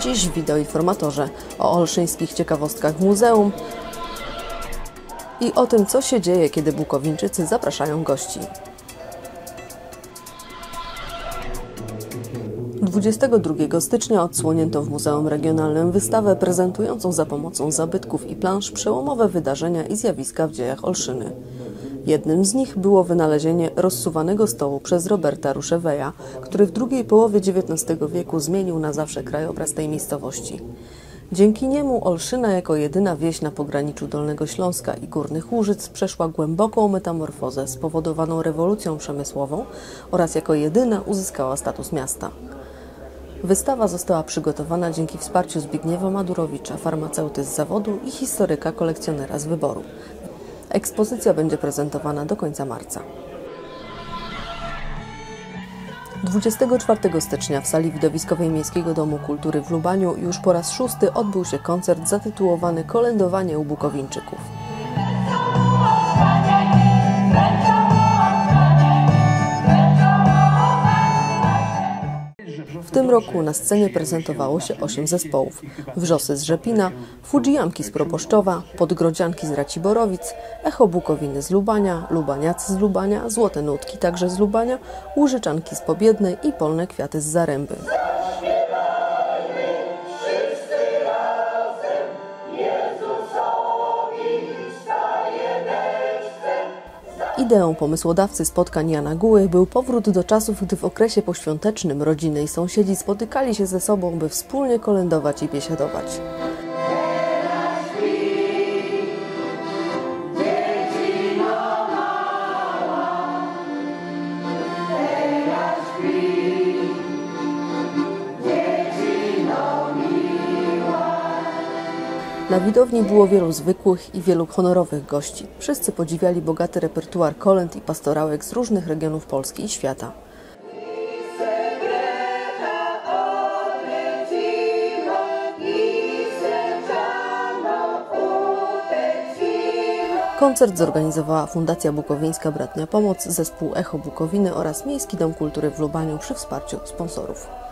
Dziś w wideoinformatorze o olszyńskich ciekawostkach w muzeum i o tym, co się dzieje, kiedy Bukowińczycy zapraszają gości. 22 stycznia odsłonięto w Muzeum Regionalnym wystawę prezentującą za pomocą zabytków i plansz przełomowe wydarzenia i zjawiska w dziejach Olszyny. Jednym z nich było wynalezienie rozsuwanego stołu przez Roberta Ruszeweja, który w drugiej połowie XIX wieku zmienił na zawsze krajobraz tej miejscowości. Dzięki niemu Olszyna jako jedyna wieś na pograniczu Dolnego Śląska i Górnych Łużyc przeszła głęboką metamorfozę spowodowaną rewolucją przemysłową oraz jako jedyna uzyskała status miasta. Wystawa została przygotowana dzięki wsparciu Zbigniewa Madurowicza, farmaceuty z zawodu i historyka kolekcjonera z wyboru. Ekspozycja będzie prezentowana do końca marca. 24 stycznia w sali widowiskowej Miejskiego Domu Kultury w Lubaniu już po raz szósty odbył się koncert zatytułowany Kolędowanie u Bukowińczyków. W tym roku na scenie prezentowało się osiem zespołów. Wrzosy z Rzepina, Fudzijamki z Proboszczowa, Podgrodzianki z Raciborowic, Echo Bukowiny z Lubania, Lubaniacy z Lubania, Złote Nutki także z Lubania, Łużyczanki z Pobiednej i Polne Kwiaty z Zaręby. Ideą pomysłodawcy spotkań Jana Guły był powrót do czasów, gdy w okresie poświątecznym rodziny i sąsiedzi spotykali się ze sobą, by wspólnie kolędować i biesiadować. Na widowni było wielu zwykłych i wielu honorowych gości. Wszyscy podziwiali bogaty repertuar kolęd i pastorałek z różnych regionów Polski i świata. Koncert zorganizowała Fundacja Bukowińska Bratnia Pomoc, zespół Echo Bukowiny oraz Miejski Dom Kultury w Lubaniu przy wsparciu sponsorów.